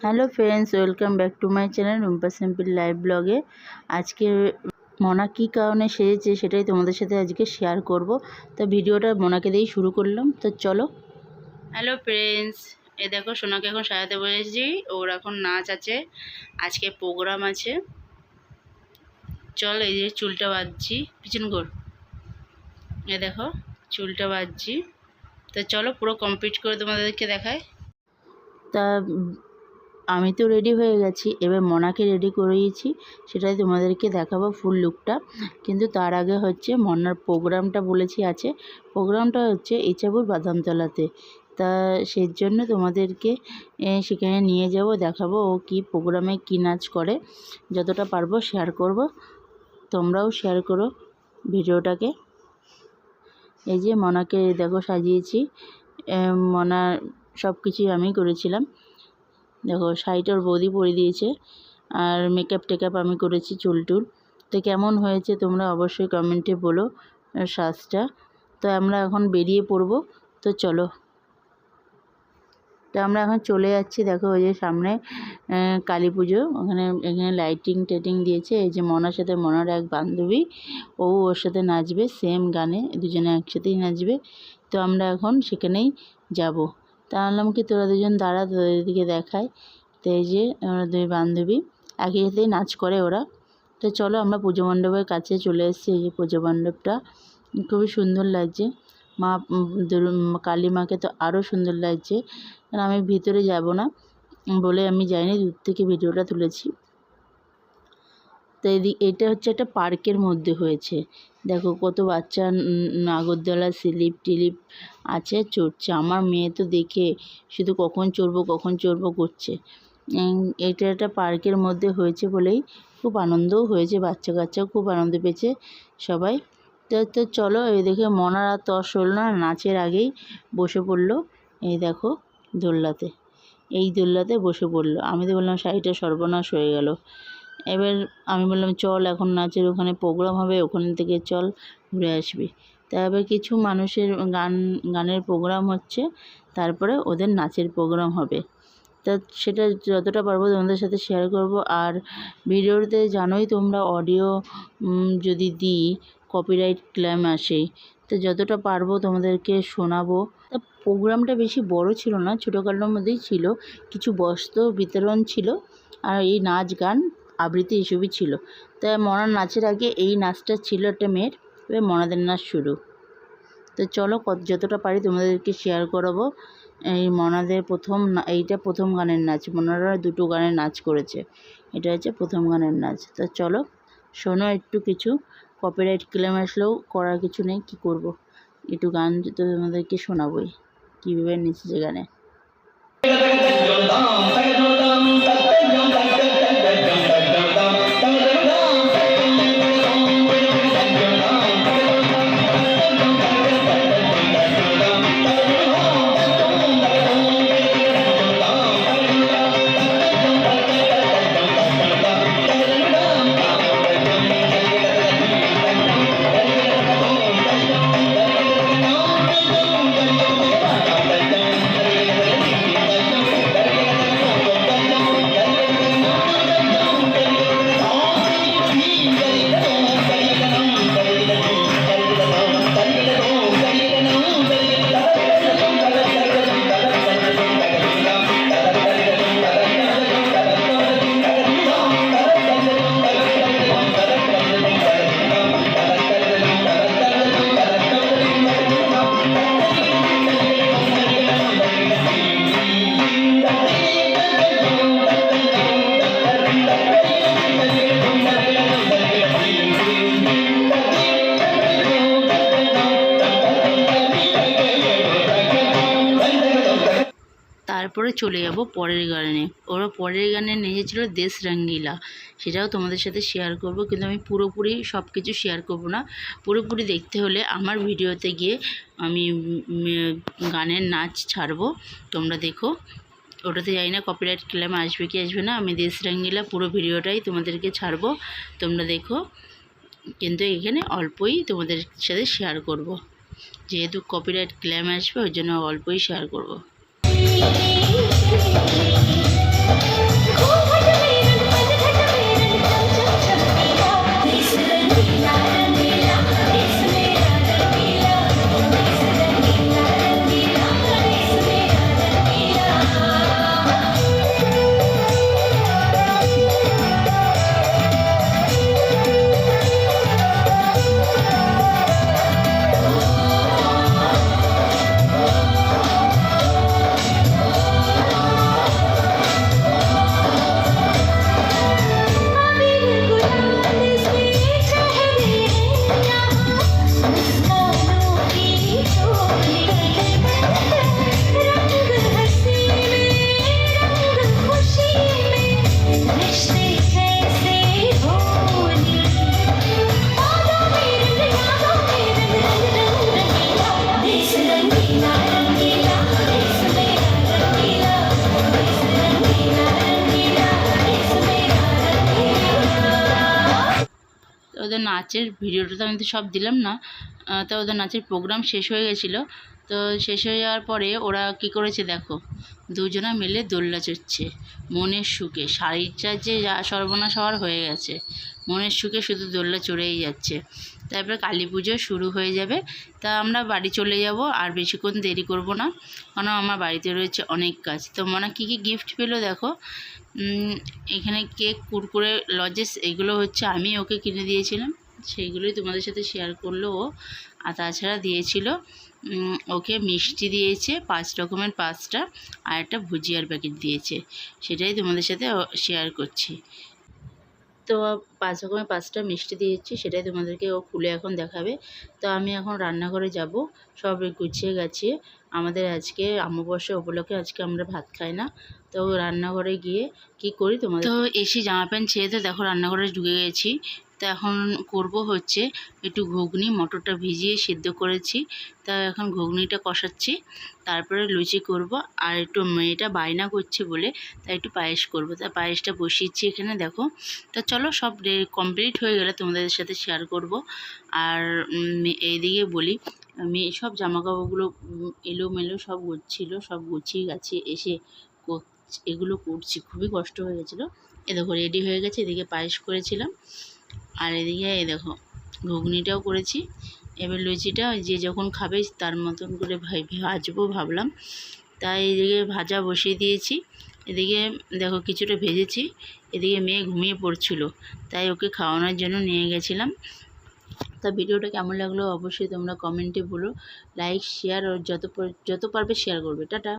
Hello friends welcome back to my channel Rumpa simple live ব্লগে। আজকে মনা কী কারণে সেজেছে সেটাই তোমাদের সাথে আজকে শেয়ার করব। তো ভিডিওটা মনাকে দিয়েই শুরু করলাম। তো চলো। হ্যালো ফ্রেন্ডস এ দেখো সোনাকে এখন সাজাতে বসেছি ওর এখন নাচ আছে আজকে প্রোগ্রাম আছে। চল এই যে চুলটা বাঁধছি পিছন কর এ দেখো চুলটা বাঁধছি। তো চলো পুরো কমপ্লিট করে তোমাদেরকে দেখায় তা আমি তো রেডি হয়ে গেছি। এবার মনাকে রেডি করিয়েছি। সেটাই তোমাদেরকে দেখাবো ফুল লুকটা কিন্তু তার আগে হচ্ছে মনার প্রোগ্রামটা বলেছি আছে। প্রোগ্রামটা হচ্ছে ইচাবুর বাদামতলাতে। তা সেই জন্য তোমাদেরকে সেখানে নিয়ে যাব, দেখাবো ও কী প্রোগ্রামে কী নাচ করে। যতটা পারব শেয়ার করব। তোমরাও শেয়ার করো ভিডিওটাকে। এই যে মনাকে দেখো সাজিয়েছি। মনা সব কিছুই আমি করেছিলাম। দেখো শাড়িটা ওর বৌদি পরিয়ে দিয়েছে আর মেকআপ টেকআপ আমি করেছি চুল টুল। তো কেমন হয়েছে তোমরা অবশ্যই কমেন্টে বলো সাজটা। তো আমরা এখন বেরিয়ে পড়ব। তো চলো। তো আমরা এখন চলে যাচ্ছি, দেখো ওই যে সামনে কালী পুজো। ওখানে, এখানে লাইটিং টাইটিং দিয়েছে। এই যে মনার সাথে, মনার এক বান্ধবী, ও ওর সাথে নাচবে সেম গানে, দুজনে একসাথেই নাচবে। তো আমরা এখন সেখানেই যাব। তা আনলাম কি? তোরা দুজন দাঁড়া, তোদের দিকে দেখায়। তো এই যে ওরা দুই বান্ধবী, একই সাথেই নাচ করে ওরা। তো চলো আমরা পুজো মণ্ডপের কাছে চলে এসেছি এই যে পুজো মণ্ডপটা। খুবই সুন্দর লাগছে। মা কালী মাকে তো আরও সুন্দর লাগছে। কারণ আমি ভিতরে যাব না বলে আমি যাইনি, দূর থেকে ভিডিওটা তুলেছি। তো এদিক এটা হচ্ছে একটা পার্কের মধ্যে হয়েছে। দেখো কত বাচ্চা নাগরদোলা স্লিপ টিলিপ আছে, চড়ছে। আমার মেয়ে তো দেখে শুধু কখন চড়বো কখন চড়বো করছে। এটা একটা পার্কের মধ্যে হয়েছে বলেই খুব আনন্দও হয়েছে, বাচ্চা কাচ্চাও খুব আনন্দ পেয়েছে সবাই। তো তো চলো, এই দেখে মনার আর তর সরল না, নাচের আগেই বসে পড়ল, এই দেখো দোলনাতে। এই দোলনাতে বসে পড়ল। আমি তো বললাম শাড়িটা সর্বনাশ হয়ে গেল। এবার আমি বললাম, চল, এখন নাচের ওখানে প্রোগ্রাম হবে, ওখান থেকে চল, ঘুরে আসবি। তারপরে কিছু মানুষের গান, গানের প্রোগ্রাম হচ্ছে, তারপরে ওদের নাচের প্রোগ্রাম হবে। তা সেটা যতটা পারব তোমাদের সাথে শেয়ার করব। আর ভিডিওতে জানোই তোমরা অডিও যদি দিই কপিরাইট ক্লেম আসে, তো যতটা পারব তোমাদেরকে শোনাবো। তা প্রোগ্রামটা বেশি বড় ছিল না ছোটোখাটোর মধ্যেই ছিল, কিছু বস্ত্র বিতরণ ছিল, আর এই নাচ গান আবৃত্তি এসবই ছিল। তাই মনার নাচের আগে এই নাচটা ছিল একটা মেয়ের, এবার মনাদের নাচ শুরু। তো চলো যতটা পারি তোমাদেরকে শেয়ার করাবো। এই মনাদের প্রথম এইটা প্রথম গানের নাচ মনারা দুটো গানের নাচ করেছে। এটা হচ্ছে প্রথম গানের নাচ। তো চলো, শোনো একটু কিছু। কপিরাইট ক্লেম আসলেও করার কিছু নেই, কি করব? একটু গান তো তোমাদেরকে শোনাবোই, কীভাবে নিচে গানে। তারপরে চলে যাব পরের গানে। ওরা পরের গানে নিয়েছিল দেশ রঙ্গিলা সেটাও তোমাদের সাথে শেয়ার করব, কিন্তু আমি পুরোপুরি সব কিছু শেয়ার করব না। পুরোপুরি দেখতে হলে আমার ভিডিওতে গিয়ে আমি গানের নাচ ছাড়বো। তোমরা দেখো। ওটাতে জানি না কপিরাইট ক্লেম আসবে কি আসবে না। আমি দেশ রঙ্গিলা পুরো ভিডিওটাই তোমাদেরকে ছাড়বো। তোমরা দেখো। কিন্তু এখানে অল্পই তোমাদের সাথে শেয়ার করব। যেহেতু কপিরাইট ক্লেম আসবে, ওই জন্য অল্পই শেয়ার করব। ওদের নাচের ভিডিওটা তো আমি তো সব দিলাম না তো ওদের নাচের প্রোগ্রাম শেষ হয়ে গেছিল, তো শেষ হয়ে যাওয়ার পরে ওরা কি করেছে দেখো দুজনা মিলে দোল্লা চড়ছে। মনের সুখে। শাড়িটা যে যা সর্বনাশ হওয়ার হয়ে গেছে। মনের সুখে শুধু দোল্লা চড়েই যাচ্ছে। তারপরে কালী পুজো শুরু হয়ে যাবে। তা আমরা বাড়ি চলে যাব আর বেশিক্ষণ দেরি করব না। কারণ আমার বাড়িতে রয়েছে অনেক কাজ। তো মনে, কী কী গিফট পেল দেখো? এখানে কেক, কুরকুরে, লজেস, এগুলো হচ্ছে আমি ওকে কিনে দিয়েছিলাম। সেইগুলোই তোমাদের সাথে শেয়ার করল ও। আর তাছাড়া দিয়েছিল ওকে মিষ্টি দিয়েছে, পাঁচ রকমের পাঁচটা আর একটা ভুজিয়ার প্যাকেট দিয়েছে। সেটাই তোমাদের সাথে শেয়ার করছি। তো পাঁচ রকমের পাঁচটা মিষ্টি দিয়েছি, সেটাই তোমাদেরকে ও খুলে এখন দেখাবে। তো আমি এখন রান্নাঘরে যাব, সব গুছিয়ে গাছিয়ে। আমাদের আজকে অমাবস্যা উপলক্ষে আজকে আমরা ভাত খাই না। তো রান্নাঘরে গিয়ে কি করি তোমাদের তো এসে জামা প্যান্ট ছেড়ে তো দেখো রান্নাঘরে ঢুকে গেছি। তো এখন করব হচ্ছে একটু ঘুগনি মটরটা ভিজিয়ে সিদ্ধ করেছি। তা এখন ঘুগনিটা কষাচ্ছি তারপরে লুচি করব। আর একটু মেয়েটা বায়না করছে বলে তাই একটু পায়েস করব। তা পায়েসটা বসিয়েছি এখানে দেখো। তা চলো সব কমপ্লিট হয়ে গেলে তোমাদের সাথে শেয়ার করব। আর এইদিকে বলি আমি সব জামা কাপড়গুলো উম, এলোমেলো সব গুছিলো সব গুছিয়ে গাছিয়ে এসে এগুলো করছি। খুবই কষ্ট হয়ে গেছিল। এ দেখো রেডি হয়ে গেছে এদিকে পায়েস করেছিলাম। আর এদিকে এই দেখো, ঘুগনিটাও করেছি। এবার লুচিটা যে যখন খাবে তার মতন করে ভাজবো ভাবলাম। তাই এদিকে ভাজা বসিয়ে দিয়েছি। এদিকে দেখো কিছুটা ভেজেছি। এদিকে মেয়ে ঘুমিয়ে পড়ছিল, তাই ওকে খাওয়ানোর জন্য নিয়ে গেছিলাম। তা ভিডিওটা কেমন লাগল অবশ্যই তোমরা কমেন্টে বলো। লাইক, শেয়ার, ও যত যত পারবে শেয়ার করবে। টাটা।